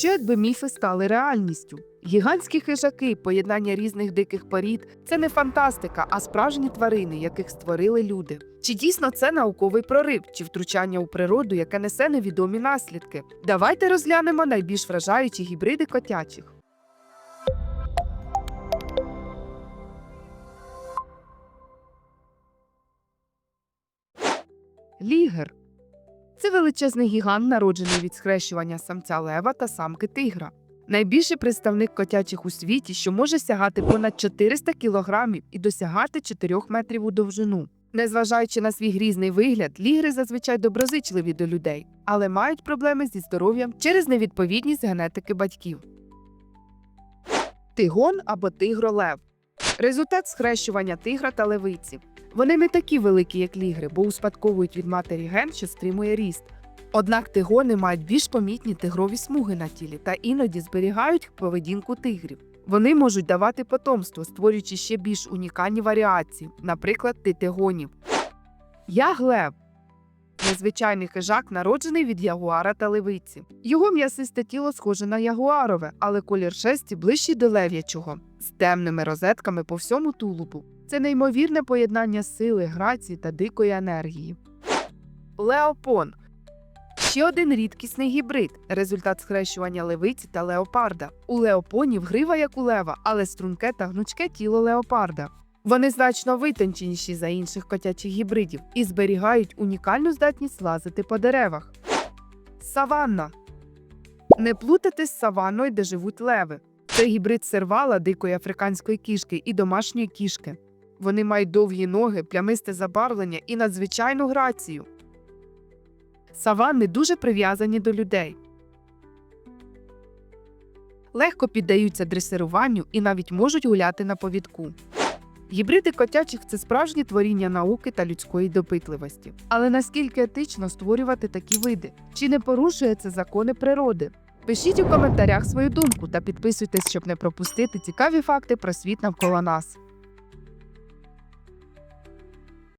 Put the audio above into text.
що якби міфи стали реальністю? Гігантські хижаки, поєднання різних диких порід це не фантастика, а справжні тварини, яких створили люди. Чи дійсно це науковий прорив, чи втручання у природу, яке несе невідомі наслідки? Давайте розглянемо найбільш вражаючі гібриди котячих. Лігер це величезний гігант, народжений від схрещування самця лева та самки тигра. Найбільший представник котячих у світі, що може сягати понад 400 кілограмів і досягати 4 метрів у довжину. Незважаючи на свій грізний вигляд, лігри зазвичай доброзичливі до людей, але мають проблеми зі здоров'ям через невідповідність генетики батьків. Тигон або тигролев результат схрещування тигра та левиці. Вони не такі великі, як лігри, бо успадковують від матері ген, що стримує ріст. Однак тигони мають більш помітні тигрові смуги на тілі та іноді зберігають поведінку тигрів. Вони можуть давати потомство, створюючи ще більш унікальні варіації, наприклад, титигонів. Яглев незвичайний хижак, народжений від ягуара та левиці. Його м'ясисте тіло схоже на ягуарове, але колір шерсті ближчий до лев'ячого, з темними розетками по всьому тулубу. Це неймовірне поєднання сили, грації та дикої енергії. Леопон ще один рідкісний гібрид результат схрещування левиці та леопарда. У леопонів грива як у лева, але струнке та гнучке тіло леопарда. Вони значно витонченіші за інших котячих гібридів і зберігають унікальну здатність лазити по деревах. Саванна. Не плутати з саванною, де живуть леви. Це гібрид сервала дикої африканської кішки і домашньої кішки. Вони мають довгі ноги, плямисте забарвлення і надзвичайну грацію. Саванни дуже прив'язані до людей. Легко піддаються дресируванню і навіть можуть гуляти на повідку. Гібриди котячих це справжні творіння науки та людської допитливості. Але наскільки етично створювати такі види? Чи не порушує це закони природи? Пишіть у коментарях свою думку та підписуйтесь, щоб не пропустити цікаві факти про світ навколо нас.